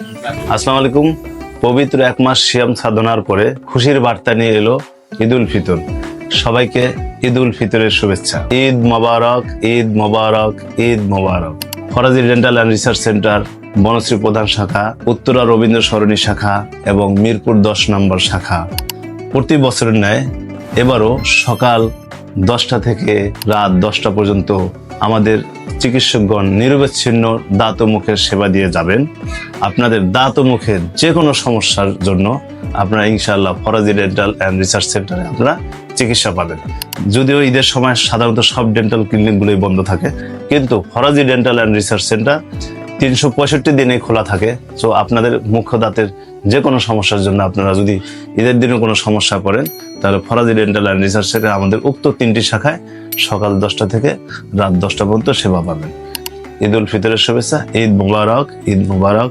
আসসালামু আলাইকুম। পবিত্র এক মাস সিয়াম সাধনার পরে খুশির বার্তা নিয়ে এলো ঈদ উল ফিতর। সবাইকে ঈদ উল ফিতরের শুভেচ্ছা। ঈদ মোবারক ঈদ মোবারক ঈদ মোবারক। Faraji dental and research centre, Banasree প্রধান শাখা, উত্তরা রবীন্দ্র সরণী শাখা এবং মিরপুর দশ নম্বর শাখা। প্রতি বছরের ন্যায় এবারও সকাল দশটা থেকে রাত দশটা পর্যন্ত আমাদের চিকিৎসকগণ নিরবচ্ছিন্ন দাঁত ও মুখের সেবা দিয়ে যাবেন। আপনাদের দাঁত ও মুখের যে কোনো সমস্যার জন্য আপনারা ইনশাআল্লাহ ফরাজি ডেন্টাল অ্যান্ড রিসার্চ সেন্টারে আপনারা চিকিৎসা পাবেন। যদিও ঈদের সময় সাধারণত সব ডেন্টাল ক্লিনিকগুলোই বন্ধ থাকে, কিন্তু Faraji dental and research centre তিনশো পঁয়ষট্টি দিনে খোলা থাকে। তো আপনাদের মুখ্য দাঁতের যে কোনো সমস্যার জন্য আপনারা যদি ঈদের দিনে কোনো সমস্যা করেন তাহলে Faraji dental and research centre আমাদের উক্ত তিনটি শাখায় সকাল দশটা থেকে রাত দশটা পর্যন্ত সেবা পাবেন। ঈদ উল ফিতরের শুভেচ্ছা, ঈদ মুবারক ঈদ মুবারক।